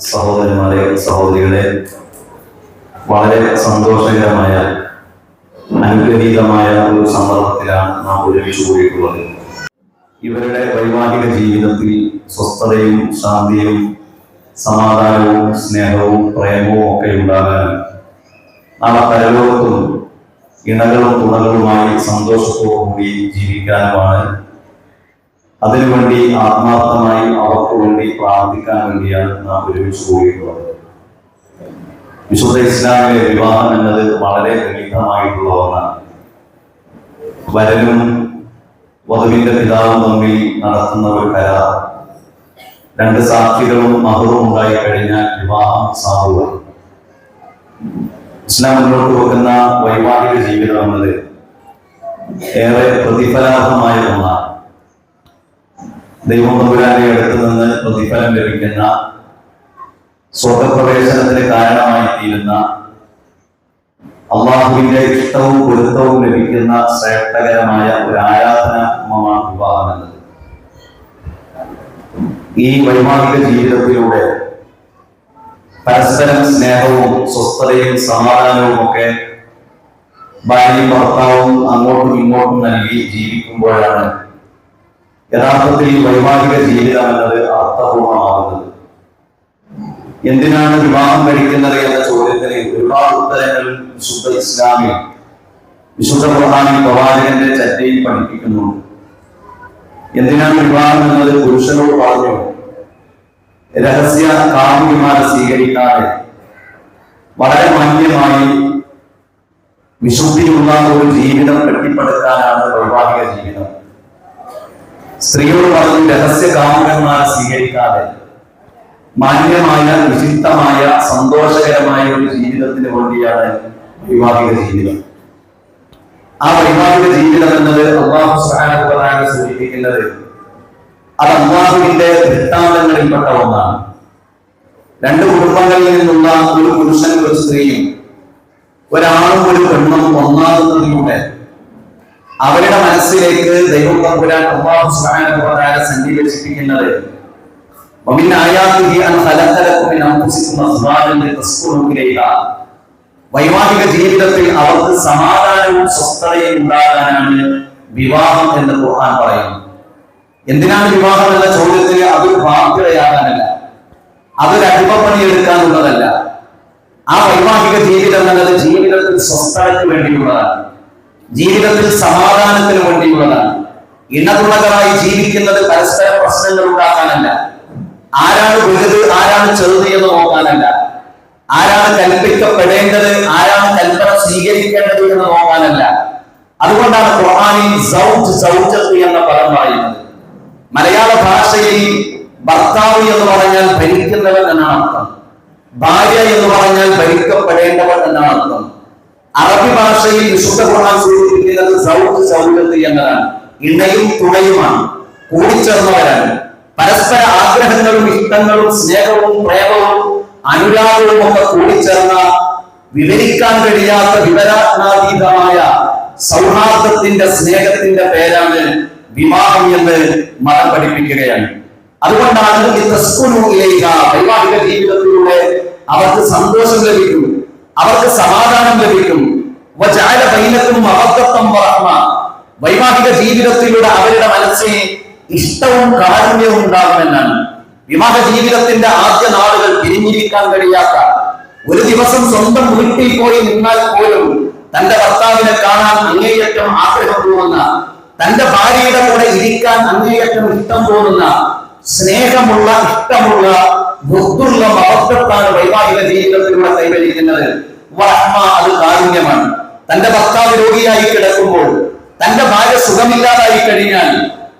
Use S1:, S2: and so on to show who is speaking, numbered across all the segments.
S1: സഹോദരന്മാരെ സഹോദരികളെ വളരെ സന്തോഷകരമായ അനുഗ്രഹീതമായ ഒരു സന്ദർഭത്തിലാണ് നാം ഒരുമിച്ച് കൂടിയിട്ടുള്ളത്. ഇവരുടെ വൈവാഹിക ജീവിതത്തിൽ സ്വസ്ഥതയും ശാന്തിയും സമാധാനവും സ്നേഹവും പ്രേമവും ഒക്കെ ഉണ്ടാകാൻ നാളെ പരലോകത്തും ഇണകളും തുണകളുമായി സന്തോഷത്തോടുകൂടി ജീവിക്കാനുമാണ് അതിനുവേണ്ടി ആത്മാർത്ഥമായി അവർക്ക് വേണ്ടി പ്രാർത്ഥിക്കാൻ വേണ്ടിയാണ് നാം ഒരുമിച്ച് കൂടിയിട്ടുള്ളത്. വിശുദ്ധ ഇസ്ലാമിലെ വിവാഹം എന്നത് വളരെ ലളിതമായിട്ടുള്ള ഒന്നാണ്. വരനും വധുവിന്റെ പിതാവും തമ്മിൽ നടത്തുന്ന ഒരു കരാർ. രണ്ട് സാക്ഷികളും മഹറും ഉണ്ടായി കഴിഞ്ഞാൽ വിവാഹം സാധുവാണ്. ഇസ്ലാം മുന്നോട്ട് വെക്കുന്ന വൈവാഹിക ജീവിതം എന്നത് ഏറെ പ്രതിഫലാർഹമായ ഒന്നാണ്. ദൈവം തമ്പുരാന്റെ അടുത്ത് നിന്ന് പ്രതിഫലം ലഭിക്കുന്ന സ്വർഗപ്രവേശനത്തിന് കാരണമായി തീരുന്ന അള്ളാഹുവിന്റെ ഇഷ്ടവും പൊരുത്തവും ലഭിക്കുന്ന ശ്രേഷ്ഠകരമായ ഒരു ആരാധനാത്മമാണ് വിവാഹം എന്നത് ഈ വൈവാഹിക ജീവിതത്തിലൂടെ പരസ്പരം സ്നേഹവും സ്വസ്ഥതയും സമാധാനവും ഒക്കെ ഭാര്യയും ഭർത്താവും അങ്ങോട്ടും ഇങ്ങോട്ടും നൽകി ജീവിക്കുമ്പോഴാണ് യഥാർത്ഥത്തിൽ വൈവാഹിക ജീവിതം എന്നത് അർത്ഥപൂർണമാകുന്നത്. എന്തിനാണ് വിവാഹം കഴിക്കുന്നത് എന്ന ചോദ്യത്തിന് ഒരുപാട് ഉത്തരങ്ങൾ വിശുദ്ധ ഇസ്ലാമിൽ വിശുദ്ധ പ്രധാനി പ്രവാചകന്റെ ചർച്ചയിൽ പഠിപ്പിക്കുന്നുണ്ട്. എന്തിനാണ് വിവാഹം എന്നത് പുരുഷനോട് പറഞ്ഞു രഹസ്യ കാമുകിമാരെ സ്വീകരിക്കാതെ വളരെ മാന്യമായി വിശുദ്ധിയുള്ള ഒരു ജീവിതം കെട്ടിപ്പടുക്കാനാണ് വൈവാഹിക ജീവിതം. സ്ത്രീയോട് പറഞ്ഞു രഹസ്യ കാമുകന്മാരെ സ്വീകരിക്കാതെ മാന്യമായ വിചിത്തമായ സന്തോഷകരമായ ഒരു ജീവിതത്തിന് വേണ്ടിയാണ് വൈവാഹിക ജീവിതം. ആ വൈവാഹിക ജീവിതം എന്നത് അള്ളാഹു സുബ്ഹാനഹു സൂചിപ്പിക്കുന്നത് അത് അള്ളാഹുവിന്റെ വൃത്താന്തങ്ങളിൽപ്പെട്ട ഒന്നാണ്. രണ്ട് കുടുംബങ്ങളിൽ നിന്നുള്ള ഒരു പുരുഷനും ഒരു സ്ത്രീയും ഒരാണും ഒരു പെണ്ണും ഒന്നാകുന്നതിലൂടെ അവരുടെ മനസ്സിലേക്ക് ദൈവം തമ്പുരാൻ അള്ളാഹു സുബ്ഹാനഹു വ തആല സന്നിവേശിപ്പിക്കുന്നത് ومن آياته أن خلق لكم من أنفسكم أزواجا لتسكنوا إليها വൈവാഹിക ജീവിതത്തിൽ അവർക്ക് സമാധാനവും സ്വസ്ഥതയും ഉണ്ടാകാനാണ് വിവാഹം എന്ന് ഖുർആൻ പറയുന്നു എന്തിനാണ് വിവാഹം എന്ന ചോദ്യത്തിന് അതൊരു ബാധ്യതയാകാനല്ല അതൊരു അടിമപ്പണിയെടുക്കാനുള്ളതല്ല ആ വൈവാഹിക ജീവിതം എന്നത് ജീവിതത്തിൽ സ്വസ്ഥതയ്ക്ക് വേണ്ടിയുള്ളതാണ് ജീവിതത്തിൽ സമാധാനത്തിന് വേണ്ടിയുള്ളതാണ്. ഇണതുണകളായി ജീവിക്കുന്നത് പരസ്പര പ്രശ്നങ്ങൾ ഉണ്ടാക്കാനല്ല. ആരാണ് വലുത് ആരാണ് ചെറുത് എന്ന് നോക്കാനല്ല. ആരാണ് കൽപ്പിക്കപ്പെടേണ്ടത് ആരാണ് കൽപ്പന സ്വീകരിക്കേണ്ടത് എന്ന് നോക്കാനല്ല. അതുകൊണ്ടാണ് ഖുർആാനിൽ സൗജ് സൗജത്ത് എന്ന പദം പറയുന്നത്. മലയാള ഭാഷയിൽ ഭർത്താവ് എന്ന് പറഞ്ഞാൽ ഭരിക്കുന്നവൻ എന്നാണ് അർത്ഥം. ഭാര്യ എന്ന് പറഞ്ഞാൽ ഭരിക്കപ്പെടേണ്ടവൻ എന്നാണ് അർത്ഥം. അറബി ഭാഷയിൽ വിശുദ്ധ ഖുർആൻ സൂചിപ്പിക്കുന്നത് സൗജ് സൗജത്ത് എന്നതാണ് ഇണയും തുണയുമാണ്. കൂടിച്ചേർന്നവരാണ്. പരസ്പര ആഗ്രഹങ്ങളും ഇഷ്ടങ്ങളും സ്നേഹവും പ്രേമവും അനുരാഗവും ഒക്കെ കൂടിച്ചേർന്ന വിവരിക്കാൻ കഴിയാത്ത വിവരാത്മാതീതമായ സൗഹാർദ്ദത്തിന്റെ സ്നേഹത്തിന്റെ പേരാണ് വിവാഹം എന്ന് മതം പഠിപ്പിക്കുകയാണ്. അതുകൊണ്ടാണ് ഈ ഇലൈഹ വൈവാഹിക ജീവിതത്തിലൂടെ അവർക്ക് സന്തോഷം ലഭിക്കും അവർക്ക് സമാധാനം ലഭിക്കും. വൈവാഹിക ജീവിതത്തിലൂടെ അവരുടെ മനസ്സിൽ ഇഷ്ടവും കാരുണ്യവും ഉണ്ടാകുമെന്നാണ്. വിവാഹ ജീവിതത്തിന്റെ ആദ്യ നാളുകൾ പിരിഞ്ഞിരിക്കാൻ കഴിയാത്ത. ഒരു ദിവസം സ്വന്തം വീട്ടിൽ പോയി നിന്നാൽ പോലും തന്റെ ഭർത്താവിനെ കാണാൻ അങ്ങേയറ്റം ആഗ്രഹം തോന്നുന്ന തന്റെ ഭാര്യയുടെ കൂടെ ഇരിക്കാൻ അങ്ങേയറ്റം ഇഷ്ടം തോന്നുന്ന സ്നേഹമുള്ള ഇഷ്ടമുള്ള ബുദ്ധുള്ള മഹത്വത്താണ് വൈവാഹിക ജീവിതത്തിലൂടെ കൈവരിക്കുന്നത്. അത് കാരുണ്യമാണ് തന്റെ ഭർത്താവ് രോഗിയായി കിടക്കുമ്പോൾ തന്റെ ഭാര്യ സുഖമില്ലാതായി കഴിഞ്ഞാൽ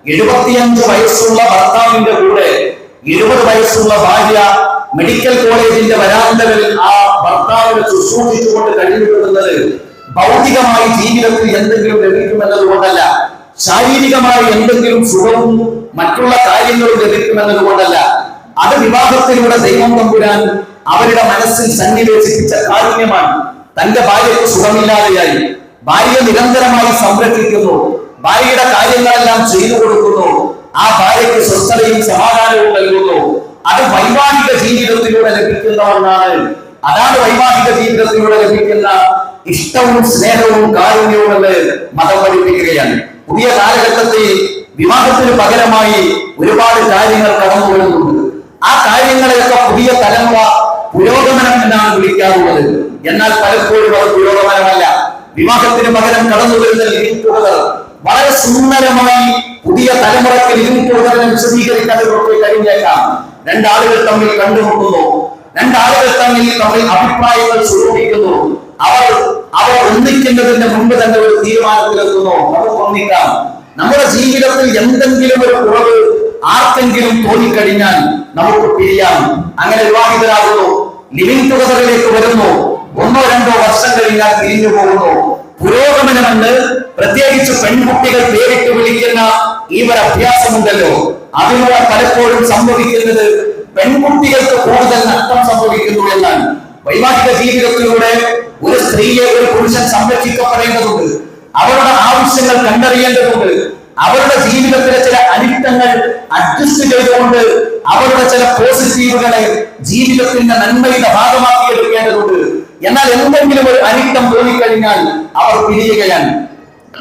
S1: എഴുപത്തിയഞ്ച് വയസ്സുള്ള ഭർത്താവിന്റെ കൂടെ എഴുപത് വയസ്സുള്ള ഭാര്യ മെഡിക്കൽ കോളേജിന്റെ വരാന്തകളിൽ ആ ഭർത്താവിനെ ശുശ്രൂഷിച്ചുകൊണ്ട് കഴിഞ്ഞിട്ടുള്ളത് ഭൗതികമായി ജീവിതത്തിൽ എന്തെങ്കിലും ലഭിക്കുമെന്നത് കൊണ്ടല്ല ശാരീരികമായി എന്തെങ്കിലും സുഖവും മറ്റുള്ള കാര്യങ്ങളും ലഭിക്കുമെന്നത് കൊണ്ടല്ല അത് വിവാഹത്തിലൂടെ ദൈവം തമ്പുരാൻ അവരുടെ മനസ്സിൽ സന്നിവേശിപ്പിച്ച കാരുണ്യമാണ്. തന്റെ ഭാര്യയ്ക്ക് സുഖമില്ലാതെയായി. ഭാര്യ നിരന്തരമായി സംരക്ഷിക്കുന്നു. ഭാര്യയുടെ കാര്യങ്ങളെല്ലാം ചെയ്തു കൊടുക്കുന്നു. ആ ഭാര്യയ്ക്ക് സ്വസ്ഥതയും സമാധാനവും നൽകുന്നു. അത് വൈവാഹിക ജീവിതത്തിലൂടെ ലഭിക്കുന്ന ഒന്നാണ് അതാണ് വൈവാഹിക ജീവിതത്തിലൂടെ ലഭിക്കുന്ന ഇഷ്ടവും സ്നേഹവും കാരുണ്യവും എന്ന് മതം പഠിപ്പിക്കുകയാണ്. പുതിയ കാലഘട്ടത്തിൽ വിവാഹത്തിന് പകരമായി ഒരുപാട് കാര്യങ്ങൾ കടന്നു വരുന്നുണ്ട് ആ കാര്യങ്ങളെയൊക്കെ പുതിയ തലമുറ പുരോഗമനം എന്നാണ് വിളിക്കാറുള്ളത്. എന്നാൽ പലപ്പോഴും അത് പുരോഗമനമല്ല. വിവാഹത്തിന് പകരം കടന്നു വരുന്ന ലിമിറ്റുകൾ വളരെ സുന്ദരമായി പുതിയ തലമുറയ്ക്ക് ലിമിറ്റുകളെ വിശദീകരിക്കാൻ ഇവർക്ക് കഴിഞ്ഞേക്കാം രണ്ടാളുകൾ തമ്മിൽ കണ്ടുമുട്ടുന്നു. രണ്ടാളുകൾ തമ്മിൽ തമ്മിൽ അഭിപ്രായങ്ങൾ സ്വരൂപിക്കുന്നു അവർ അവർ ഒന്നിക്കുന്നതിന്റെ മുമ്പ് തന്നെ ഒരു തീരുമാനത്തിലെത്തുന്നു. നമുക്ക് ഒന്നിക്കാം. നമ്മുടെ ജീവിതത്തിൽ എന്തെങ്കിലും ഒരു കുറവ് ആർക്കെങ്കിലും തോന്നിക്കഴിഞ്ഞാൽ നമുക്ക് പിരിയാം. അങ്ങനെ വിവാഹിതരാകുന്നു. ലിവിംഗ് ടുഗദറിലേക്ക് വരുന്നു. ഒന്നോ രണ്ടോ വർഷം കഴിഞ്ഞാൽ തിരിഞ്ഞു പോകുന്നു. പുരോഗമനമെന്ന് പ്രത്യേകിച്ച് പെൺകുട്ടികൾ പേരിട്ട് വിളിക്കുന്ന ഈ ഒരു അഭ്യാസമുണ്ടല്ലോ. അതിലൂടെ പലപ്പോഴും സംഭവിക്കുന്നത് പെൺകുട്ടികൾക്ക് കൂടുതൽ നഷ്ടം സംഭവിക്കുന്നു എന്നാണ്. വൈവാഹിക ജീവിതത്തിലൂടെ ഒരു സ്ത്രീയെ ഒരു പുരുഷൻ സംരക്ഷിക്കപ്പെടേണ്ടതുണ്ട്. അവരുടെ ആവശ്യങ്ങൾ കണ്ടറിയേണ്ടതുണ്ട്. അവരുടെ ജീവിതത്തിലെ ചില അനിഷ്ടങ്ങൾ അഡ്ജസ്റ്റ് ചെയ്തുകൊണ്ട് അവരുടെ ചില പോസിറ്റീവുകളെ ജീവിതത്തിന്റെ നന്മയുടെ ഭാഗമാക്കി എടുക്കേണ്ടതുണ്ട്. എന്നാൽ എന്തെങ്കിലും ഒരു അനിഷ്ടം തോന്നിക്കഴിഞ്ഞാൽ അവർ പിരിയുകയാണ്.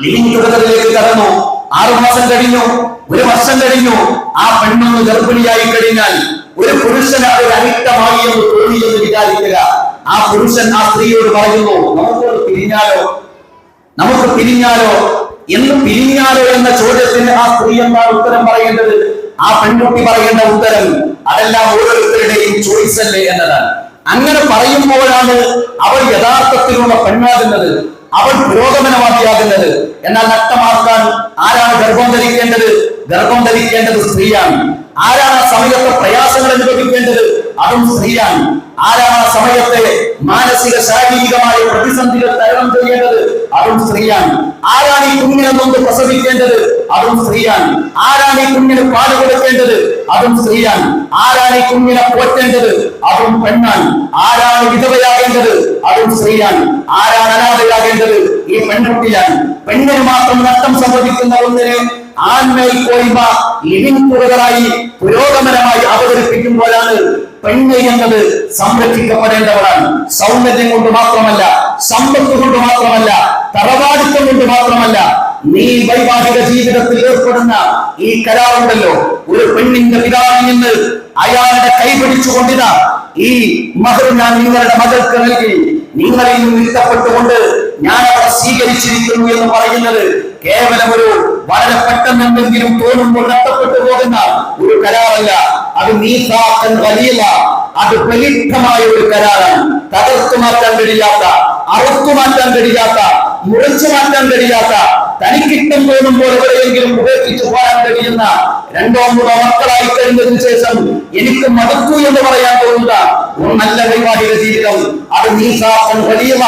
S1: ലിവിംഗ് കടന്നു. ആറുമാസം കഴിഞ്ഞു. ഒരു വർഷം കഴിഞ്ഞു. ആ പെണ്ണൊന്ന് ഗർഭിണിയായി കഴിഞ്ഞാൽ ഒരു പുരുഷന് ഒരു അനിഷ്ടമായി എന്ന് തോന്നി എന്ന് വിചാരിക്കുക. ആ പുരുഷൻ ആ സ്ത്രീയോട് പറയുന്നു നമുക്ക് പിരിഞ്ഞാലോ? നമുക്ക് പിരിഞ്ഞാലോ? എന്ന് പിരിഞ്ഞാലോ എന്ന ചോദ്യത്തിന് ആ സ്ത്രീ എന്താണ് ഉത്തരം പറയേണ്ടത്? ആ പെൺകുട്ടി പറയേണ്ട ഉത്തരം അതെല്ലാം ഓരോരുത്തരുടെയും ചോയ്സ് അല്ലേ എന്നതാണ്. അങ്ങനെ പറയുമ്പോഴാണ് അവൾ യഥാർത്ഥത്തിലുള്ള പെണ്ണാകുന്നത് അവൾ പുരോഗമനവാദിയാകുന്നത്. എന്നാൽ നഷ്ടമാക്കാൻ ആരാണ് ഗർഭം ധരിക്കേണ്ടത്? ഗർഭം ധരിക്കേണ്ടത് സ്ത്രീയാണ്. ആരാണ് ആ സമയത്തെ പ്രയാസങ്ങൾ അനുഭവിക്കേണ്ടത്? അതും സ്ത്രീയാണ്. ആരാണ് ആ സമയത്തെ മാനസിക ശാരീരികമായ പ്രതിസന്ധികൾ തരണം ചെയ്യേണ്ടത്? അതും സ്ത്രീയാണ്. ആരാണ് ഈ കുഞ്ഞിനെ നൊന്ന് പ്രസവിക്കേണ്ടത്? അതും സ്ത്രീയാണ്. ആരാണ് ഈ കുഞ്ഞിന് പാൽ കൊടുക്കേണ്ടത്? അതും സ്ത്രീയാണ്. ആരാണ് ഈ കുഞ്ഞിനെ പോറ്റേണ്ടത്? അതും പെണ്ണാണ്. ആരാണ് വിധവയാകേണ്ടത്? അതും സ്ത്രീയാണ്. ആരാണ് അനാഥയാകേണ്ടത്? ഈ പെൺകുട്ടിയാണ്. പെണ്ണിന് മാത്രം നഷ്ടം സംഭവിക്കുന്ന ഒന്നിനെ ആൺമേൽ കോയ്മ ടുഗദറായി പുരോഗമനമായി അവതരിപ്പിക്കുമ്പോഴാണ് പെണ്ണ് എന്നത് സംരക്ഷിക്കപ്പെടേണ്ടവരാണ്. സൗന്ദര്യം കൊണ്ട് മാത്രമല്ല സമ്പത്ത് കൊണ്ട് മാത്രമല്ല തറവാടിത്തം കൊണ്ട് മാത്രമല്ല. നീ വൈവാഹിക ജീവിതത്തിൽ ഏർപ്പെടുന്ന ഈ കരാറുണ്ടല്ലോ ഒരു പെണ്ണിന്റെ പിതാവിൽ നിന്ന് അയാളുടെ കൈപിടിച്ചുകൊണ്ടിതാ ഈ മഹർ ഞാൻ നിങ്ങളുടെ മകൾക്ക് നൽകി. നിങ്ങളിൽ നിന്ന് ഇഷ്ടപ്പെട്ടുകൊണ്ട് ഞാൻ അവരെ സ്വീകരിച്ചിരിക്കുന്നു എന്ന് പറയുന്നത് കേവലം ഒരു വളരെ പെട്ടെന്ന് എന്തെങ്കിലും തോന്നുമ്പോൾ നഷ്ടപ്പെട്ടു പോകുന്ന ഒരു കരാറല്ല. അത് നീസാക്കൻ വലിയ അത് ബലിഷ്ഠമായ ഒരു കരാറാണ്. തകർത്തു മാറ്റാൻ കഴിയാത്ത അറുത്തു മാറ്റാൻ കഴിയാത്ത മുറിച്ചു മാറ്റാൻ കഴിയാത്ത തനിക്കിട്ടം തോന്നുമ്പോൾ എവിടെയെങ്കിലും ഉപേക്ഷിച്ചു പോകാൻ കഴിയുന്ന രണ്ടോ മൂന്നോ മക്കളായി കഴിഞ്ഞതിന് ശേഷം എനിക്ക് മടുത്തു എന്ന് പറയാൻ തോന്നുക നല്ല വൈവാഹിക ജീവിതം. അത് നീസാക്കൻ വലിയവ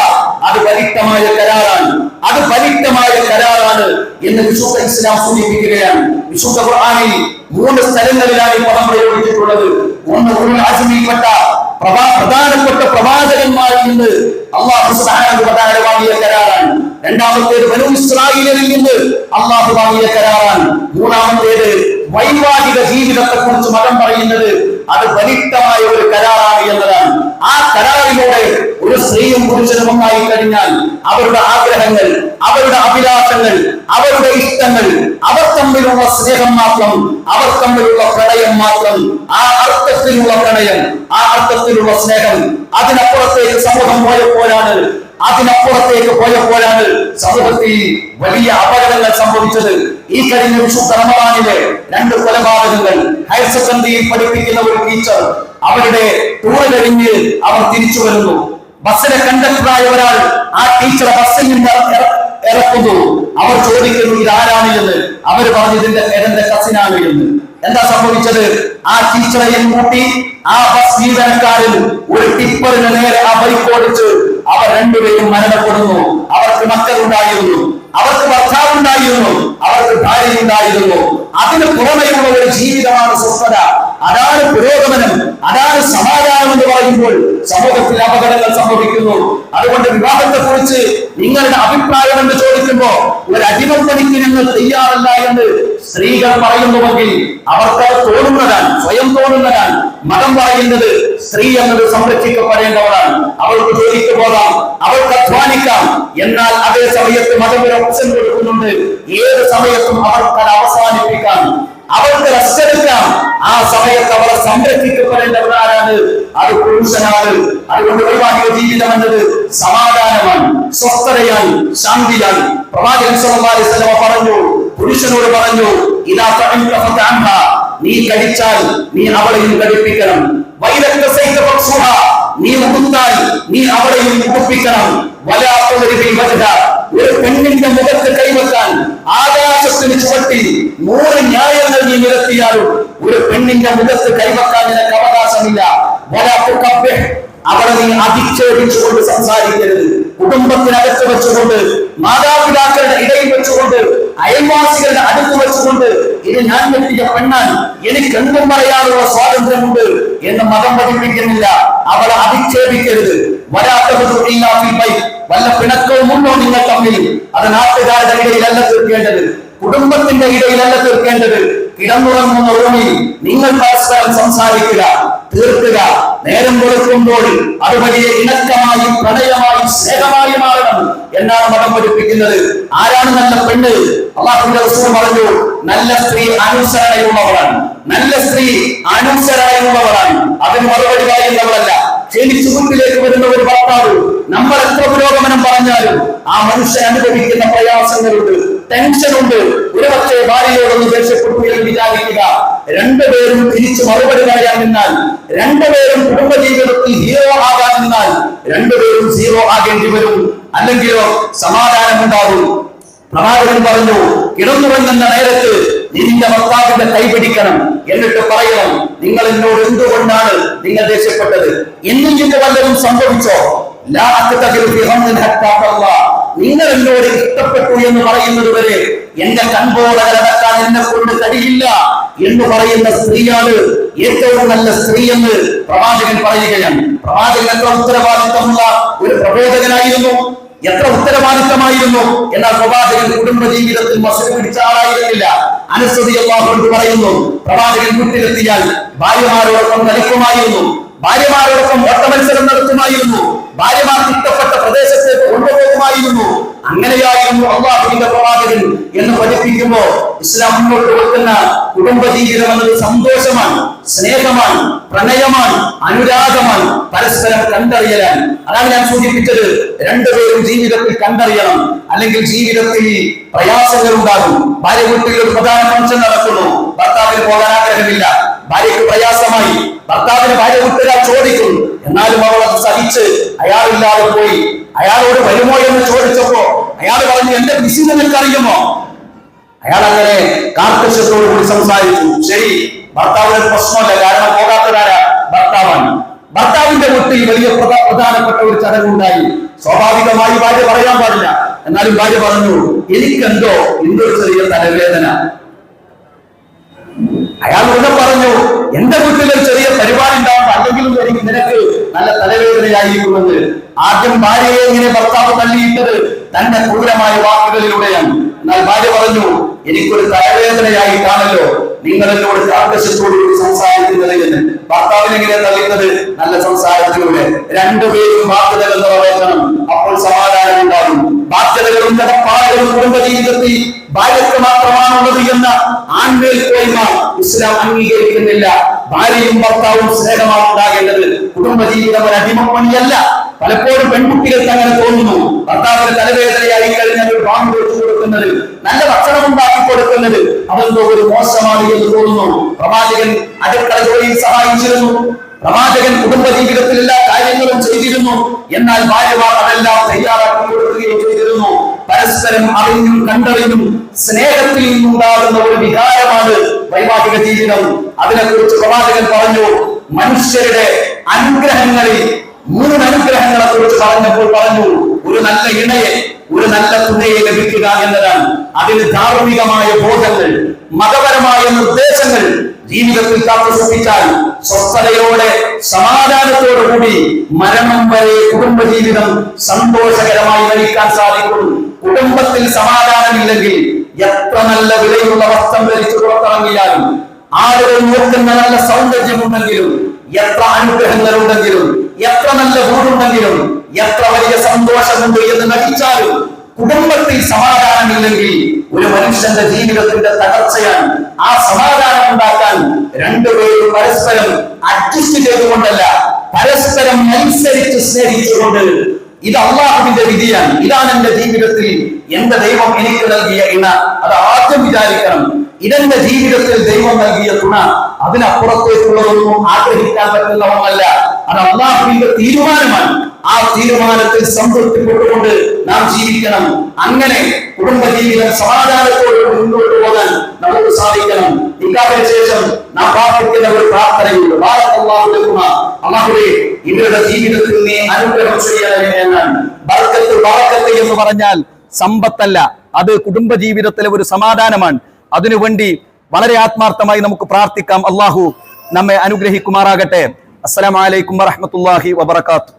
S1: അത് പരിക്തമായ കരാറാണ്. അത് പരിക്തമായ കരാറാണ് എന്ന് വിശുദ്ധ ഇസ്ലാം സൂചിപ്പിക്കുകയാണ്. വിശുദ്ധ ഖുർആാനിൽ മൂന്ന് സ്ഥലങ്ങളിലാണ് ഈ പദം പ്രയോഗിച്ചിട്ടുള്ളത്. ഒന്ന് ഉരുൾ ആശമിക്കപ്പെട്ട പ്രഭാ പ്രധാനപ്പെട്ട പ്രവാചകന്മാരിൽ നിന്ന് അള്ളാഹു തആല വാങ്ങിയ കരാറാണ്. രണ്ടാമത്തേത് ബനു ഇസ്രായേലിൽ നിന്ന് അള്ളാഹു വാങ്ങിയ കരാറാണ്. മൂന്നാമത്തേത് വൈവാഹിക ജീവിതത്തെ കുറിച്ച് മതം പറയുന്നത് അത് ബലിഷ്ഠമായ ഒരു കരാറാണ് എന്നതാണ്. ആ കരാറിലൂടെ ഒരു സ്ത്രീയും പുരുഷനും ഒന്നായി കഴിഞ്ഞാൽ അവരുടെ ആഗ്രഹങ്ങൾ അവരുടെ അഭിലാഷങ്ങൾ അവരുടെ ഇഷ്ടങ്ങൾ അവർ തമ്മിലുള്ള സ്നേഹം മാത്രം അവർ തമ്മിലുള്ള പ്രണയം മാത്രം ആ അർത്ഥത്തിലുള്ള പ്രണയം ആ അർത്ഥത്തിലുള്ള സ്നേഹം അതിനപ്പുറത്തേക്ക് സമൂഹം പോയപ്പോഴാണ് അതിനപ്പുറത്തേക്ക് പോയപ്പോഴാണ് സമൂഹത്തിൽ വലിയ അപകടങ്ങൾ സംഭവിച്ചത്. ഈ കഴിഞ്ഞ വിശുദ്ധ റമദാനിലെ രണ്ട് കൊലപാതകങ്ങൾ ഹയർ സെക്കൻഡറിയിൽ പഠിപ്പിക്കുന്ന ഒരു ടീച്ചർ അവരുടെ ടൂർ കഴിഞ്ഞ് അവർ തിരിച്ചു വരുന്നു. ബസ്സിലെ കണ്ടക്ടറായ ഒരാൾ ആ ടീച്ചറെ ബസ്സിൽ നിന്ന് ഇറ- ഇറക്കുന്നു. അവർ ചോദിക്കുന്നു ഇതാരാണ്? എന്ന്. അവർ പറഞ്ഞു ഇതിന്റെ കസിനാണ് എന്ന്. എന്താ സംഭവിച്ചത്? ആ ടീച്ചറെയും കൂട്ടി ആ ബസ് ജീവനക്കാരിൽ ഒരു ടിപ്പറിന് നേരെ ആ ബൈക്ക് ഓടിച്ച് അവർ രണ്ടുപേരും മരണപ്പെടുന്നു. അവർക്ക് മക്കളുണ്ടായിരുന്നു. അവർക്ക് ഭർത്താവുണ്ടായിരുന്നു. അവർക്ക് ഭാര്യയുണ്ടായിരുന്നു. അതിന് പുറമെയുള്ള ഒരു ജീവിതമാണ് സ്വസ്ഥത. അതാണ് പുരോഗമനം. അതാണ് സമാധാനം എന്ന് പറയുമ്പോൾ സമൂഹത്തിൽ അപകടങ്ങൾ സംഭവിക്കുന്നു. അതുകൊണ്ട് വിവാഹത്തെ കുറിച്ച് നിങ്ങളുടെ അഭിപ്രായം എന്ന് ചോദിക്കുമ്പോ ഒരു അടിമപ്പണിക്ക് ഞങ്ങൾ തയ്യാറല്ല എന്ന് സ്ത്രീകൾ പറയുന്നുവെങ്കിൽ അവർക്ക് തോന്നുന്നതാണ് സ്വയം തോന്നുന്നതാണ്. മതം പറയുന്നത് സ്ത്രീ എന്നത് സംരക്ഷിക്കപ്പെടേണ്ടവളാണ് അവൾക്ക് ജോലിക്ക് പോകാം അവൾക്ക് അധ്വാനിക്കാം. എന്നാൽ അതേ സമയത്ത് മതം ഒരു ഓപ്ഷൻ കൊടുക്കുന്നുണ്ട്. ഏത് സമയത്തും അവർക്ക് അത് അവസാനിപ്പിക്കാം. അവർക്ക് റസ്റ്റെടുക്കാം ആ സമയത്ത് അവളെ സംരക്ഷിക്കപ്പെടേണ്ടവരാരാണ് അത് പുരുഷനാണ്. അതുകൊണ്ട് ഒഴിവാക്കിയ ജീവിതം എന്നത് സമാധാനമാണ് സ്വസ്ഥതയാണ് ശാന്തിയാണ്. പ്രവാചകൻ വസല്ലമ പറഞ്ഞു പുരുഷനോട് പറഞ്ഞു ഇതാ നീ കഴിച്ചാൽ നീ അവളെയും കഴിപ്പിക്കണം. വൈദക്തസൈത ഫക്സുഹ നീ മുകുത്താൽ നീ അവളെയും മുകുപ്പിക്കണം വലാത്തൊരു വജഹ. ഒരു പെണ്ണിന്റെ മുഖത്ത് കൈവെക്കാൻ ആകാശത്തിന് ചുവട്ടി നൂറ് ന്യായങ്ങൾ നീ നിരത്തിയാലും ഒരു പെണ്ണിന്റെ മുഖത്ത് കൈവെക്കാൻ നിനക്ക് അവകാശമില്ല. അവളെ നീ അധിക്ഷേപിച്ചുകൊണ്ട് സംസാരിക്കരുത്. കുടുംബത്തിനകത്ത് വെച്ചുകൊണ്ട് മാതാപിതാക്കളുടെ ഇടയിൽ വെച്ചുകൊണ്ട് അയൽവാസികളുടെ അടുത്ത് വെച്ചുകൊണ്ട് ഇത് ഞാൻ പറ്റിയ പെണ്ണാൻ എനിക്ക് എന്തും പറയാനുള്ള സ്വാതന്ത്ര്യമുണ്ട് എന്ന് മതം പഠിപ്പിക്കുന്നില്ല അവളെ അധിക്ഷേപിക്കരുത് വരാത്തത് വല്ല പിണക്കവും ഉണ്ടോ നിങ്ങൾ തമ്മിൽ അത് നാട്ടുകാരുടെ ഇടയിലല്ല തീർക്കേണ്ടത് കുടുംബത്തിന്റെ ഇടയിലല്ല തീർക്കേണ്ടത് കിടന്നുറങ്ങുന്ന റൂമിൽ നിങ്ങൾ പരസ്പരം സംസാരിക്കുക തീർക്കുക നേരം കൊടുക്കുമ്പോൾ അത് വലിയ ഇണക്കമായും പ്രണയമായും സ്നേഹമായി മാറണം എന്നാണ് മതം പഠിപ്പിക്കുന്നത്. ആരാണ് നല്ല പെണ്ണ്? അള്ളാഹുവിന്റെ റസൂൽ പറഞ്ഞു നല്ല സ്ത്രീ അനുസരണയുള്ളവളാണ്. നല്ല സ്ത്രീ അനുസരണയുള്ളവളാണ്. അതിന് മറുപടി പറയുന്നവളല്ല. ക്ഷണിച്ചു മുമ്പിലേക്ക് വരുന്ന ഒരു ഭർത്താവ് നമ്മൾ എത്ര പുരോഗമനം പറഞ്ഞാലും ആ മനുഷ്യൻ അനുഭവിക്കുന്ന പ്രയാസങ്ങളുണ്ട്. ടെൻഷനുണ്ട് ഒരു പക്ഷേ ഭാര്യയോടൊന്ന് ദേഷ്യപ്പെട്ടു എന്ന് വിചാരിക്കുക. രണ്ടുപേരും തിരിച്ചു മറുപടി പറയാൻ രണ്ടുപേരും കുടുംബജീവിതത്തിൽ ഹീറോ ആകാൻ രണ്ടുപേരും സീറോ ആകേണ്ടി വരും. അല്ലെങ്കിലോ സമാധാനം പ്രവാചകൻ പറഞ്ഞു കിടന്നുറങ്ങുന്ന നേരത്ത് നിന്റെ ഭർത്താവിന്റെ കൈ എന്നിട്ട് പറയണം നിങ്ങൾ എന്നോട് എന്തുകൊണ്ടാണ് നിങ്ങൾ ദേഷ്യപ്പെട്ടത്? എന്നിങ്ങനെ വല്ലതും സംഭവിച്ചോ? നിങ്ങൾ എന്നോട് ഇഷ്ടപ്പെട്ടു എന്ന് പറയുന്നത് വരെ എന്റെ കൺപോടെ കലടക്കാൻ എന്നെ കൊണ്ട് കഴിയില്ല എന്ന് പറയുന്ന സ്ത്രീയാണ് ഏറ്റവും നല്ല സ്ത്രീ എന്ന് പ്രവാചകൻ പറയുകയാണ്. പ്രവാചകൻ എത്ര ഉത്തരവാദിത്തമുള്ള ഒരു പ്രബോധകനായിരുന്നു? എത്ര ഉത്തരവാദിത്തമായിരുന്നു? എന്നാൽ പ്രവാചകൻ കുടുംബ ജീവിതത്തിൽ മസിൽ പിടിച്ച ആളായിരുന്നില്ല. അനുസൃതി കൊണ്ട് പറയുന്നു പ്രവാചകൻ വീട്ടിലെത്തിയാൽ ഭാര്യമാരോടൊപ്പം കളിക്കുമായിരുന്നു. ഭാര്യമാരോടൊപ്പം ഓട്ടമത്സരം നടത്തുമായിരുന്നു. ഭാര്യമാർക്ക് അങ്ങനെയായിരുന്നു അള്ളാഹുവിന്റെ പ്രവാചകൻ എന്ന് പഠിപ്പിക്കുമ്പോ ഇസ്ലാം മുന്നോട്ട് വെക്കുന്ന കുടുംബ ജീവിതം എന്നത് സന്തോഷമാണ് സ്നേഹമാണ് പ്രണയമാണ് അനുരാഗമാണ്. പരസ്പരം കണ്ടറിയലാണ്. അതാണ് ഞാൻ സൂചിപ്പിച്ചത്. രണ്ടുപേരും ജീവിതത്തിൽ കണ്ടറിയണം. അല്ലെങ്കിൽ ജീവിതത്തിൽ പ്രയാസങ്ങൾ ഉണ്ടാകും ഭാര്യ കുട്ടികൾ പ്രധാന ഫംഗ്ഷൻ നടക്കുന്നു. ഭർത്താവിന് പോകാൻ ആഗ്രഹമില്ല. ഭാര്യയ്ക്ക് പ്രയാസമായി. ഭർത്താവിന് ഭാര്യ കുട്ടികൾ ചോദിക്കും. എന്നാലും അവൾ അത് സഹിച്ച് അയാളില്ലാതെ പോയി. അയാളോട് വരുമോ എന്ന് ചോദിച്ചപ്പോ അയാൾ പറഞ്ഞു എന്റെ ബിസി നിനക്ക് അറിയുമോ അയാൾ അങ്ങനെ കാർക്കശത്തോട് കൂടി സംസാരിച്ചു. ശരി ഭർത്താവിന് പ്രശ്നമല്ല കാരണം പോകാത്തതാരാ ഭർത്താവാണ് ഭർത്താവിന്റെ വീട്ടിൽ വലിയ പ്രധ- പ്രധാനപ്പെട്ട ഒരു ചടങ്ങുണ്ടായി. സ്വാഭാവികമായി ഭാര്യ പറയാൻ പാടില്ല. എന്നാലും ഭാര്യ പറഞ്ഞു എനിക്കെന്തോ എന്തൊരു ചെറിയ തലവേദന. അയാൾ ഉടനെ പറഞ്ഞു എന്റെ വീട്ടിൽ ഒരു ചെറിയ പരിപാടി ഉണ്ടാവും. അല്ലെങ്കിലും നിനക്ക് നല്ല തലവേദനയായിരിക്കുമെന്ന്. ആദ്യം ഭാര്യയെ ഇങ്ങനെ ഭർത്താവ് തള്ളിയിട്ടത് തന്റെ ക്രൂരമായ വാക്കുകളിലൂടെയാണ്. എന്നാൽ ഭാര്യ പറഞ്ഞു എനിക്കൊരു തലവേദനയായിട്ടാണല്ലോ നിങ്ങൾ എന്നോട് കാർക്കശത്തോടു കൂടി സംസാരിക്കുന്നത് എന്ന് ഭർത്താവിനെങ്ങനെ തള്ളുന്നത് നല്ല സംസാരത്തിലൂടെ. രണ്ടുപേരും ബാധ്യതകൾ നിറവേറ്റണം. അപ്പോൾ സമാധാനം ഉണ്ടാകും. ബാധ്യതകളും കടപ്പാടുകളും കുടുംബ ജീവിതത്തിൽ ഭാര്യക്ക് മാത്രമാണുള്ളത് എന്ന ആൺമേൽക്കോയ്മ ഇസ്ലാം അംഗീകരിക്കുന്നില്ല. ഭാര്യയും ഭർത്താവും സ്നേഹമാണ് ഉണ്ടാകേണ്ടത്. കുടുംബ ജീവിതം ഒരു അടിമപ്പണിയല്ല പലപ്പോഴും പെൺകുട്ടികൾക്ക് അങ്ങനെ തോന്നുന്നു. ഭർത്താവിന് തലവേദനയായി കഴിഞ്ഞാൽ ഒരു ബാങ്ക് വെച്ചു കൊടുക്കുന്നത് നല്ല ഭക്ഷണം ഉണ്ടാക്കി കൊടുക്കുന്നത് അതെന്തോ ഒരു മോശമാണ് എന്ന് തോന്നുന്നു. പ്രവാചകൻ അടുക്കള ജോലിയിൽ സഹായിച്ചിരുന്നു. പ്രവാചകൻ കുടുംബ ജീവിതത്തിൽ എല്ലാ കാര്യങ്ങളും ചെയ്തിരുന്നു. എന്നാൽ ഭാര്യമാർ അതെല്ലാം തയ്യാറാക്കി കൊടുക്കുകയും ചെയ്തിരുന്നു. പരസ്പരം അറിഞ്ഞും കണ്ടറിഞ്ഞും സ്നേഹത്തിൽ നിന്നുണ്ടാകുന്ന ഒരു വികാരമാണ് വൈവാഹിക ജീവിതം. അതിനെക്കുറിച്ച് പ്രവാചകൻ പറഞ്ഞു മനുഷ്യരുടെ അനുഗ്രഹങ്ങളിൽ മൂന്ന് അനുഗ്രഹങ്ങളെ കുറിച്ച് പറഞ്ഞപ്പോൾ പറഞ്ഞു ഒരു നല്ല ഇണയെ ഒരു നല്ല തുണയെ ലഭിക്കുക എന്നതാണ്. അതിന് ധാർമ്മികമായ ബോധങ്ങൾ മതപരമായ നിർദ്ദേശങ്ങൾ ജീവിതത്തിൽ കാത്തു ശ്രദ്ധിച്ചാൽ സ്വസ്ഥതയോടെ സമാധാനത്തോടുകൂടി മരണം വരെ കുടുംബജീവിതം സന്തോഷകരമായി നയിക്കാൻ സാധിക്കും കുടുംബത്തിൽ സമാധാനമില്ലെങ്കിൽ എത്ര നല്ല വിലയുള്ള വസ്ത്രം ധരിച്ചു പുറത്തിറങ്ങിയാലും ആളുകൾ നോക്കുന്ന നല്ല സൗന്ദര്യമുണ്ടെങ്കിലും എത്ര അനുഗ്രഹങ്ങളുണ്ടെങ്കിലും എത്ര നല്ല വീടുണ്ടെങ്കിലും എത്ര വലിയ സന്തോഷമുണ്ട് എന്ന് നടിച്ചാലും കുടുംബത്തിൽ സമാധാനമില്ലെങ്കിൽ ഒരു മനുഷ്യന്റെ ജീവിതത്തിന്റെ തകർച്ചയാണ്. ആ സമാധാനം ഉണ്ടാക്കാൻ രണ്ടുപേരും പരസ്പരം അഡ്ജസ്റ്റ് ചെയ്തുകൊണ്ടല്ല പരസ്പരം മത്സരിച്ച് സ്നേഹിച്ചുകൊണ്ട് ഇത് അള്ളാഹുവിന്റെ വിധിയാണ്. ഇതാണ് എന്റെ ജീവിതത്തിൽ എന്റെ ദൈവം എനിക്ക് നൽകിയ ഇണ. അത് ആദ്യം വിചാരിക്കണം. ഇതെന്റെ ജീവിതത്തിൽ ദൈവം നൽകിയ തുണ. അതിനപ്പുറത്തേക്കുള്ളതൊന്നും ആഗ്രഹിക്കാൻ പറ്റുന്ന ഒന്നല്ല അത് അള്ളാഹുവിന്റെ തീരുമാനമാണ്. ആ തീരുമാനത്തിൽ സംതൃപ്തിപ്പെട്ടുകൊണ്ട് നാം ജീവിക്കണം. അങ്ങനെ കുടുംബജീവിതം സമാധാനത്തോടെ മുന്നോട്ട് പോകാൻ നമുക്ക് സാധിക്കണം. ഇക്കാലത്തിന് ശേഷം നാം പ്രാർത്ഥിക്കുന്ന ഒരു പ്രാർത്ഥനയുണ്ട്. അല്ലാഹുവേ ഇവരുടെ ജീവിതത്തിൽ നീ അനുഗ്രഹം ബറക്കത്ത് എന്ന് പറഞ്ഞാൽ സമ്പത്തല്ല. അത് കുടുംബജീവിതത്തിലെ ഒരു സമാധാനമാണ്. അതിനുവേണ്ടി വളരെ ആത്മാർത്ഥമായി നമുക്ക് പ്രാർത്ഥിക്കാം. അള്ളാഹു നമ്മെ അനുഗ്രഹിക്കുമാറാകട്ടെ. അസ്സലാമലൈക്കും വറഹമത്തല്ലാഹി വബർക്കാത്തു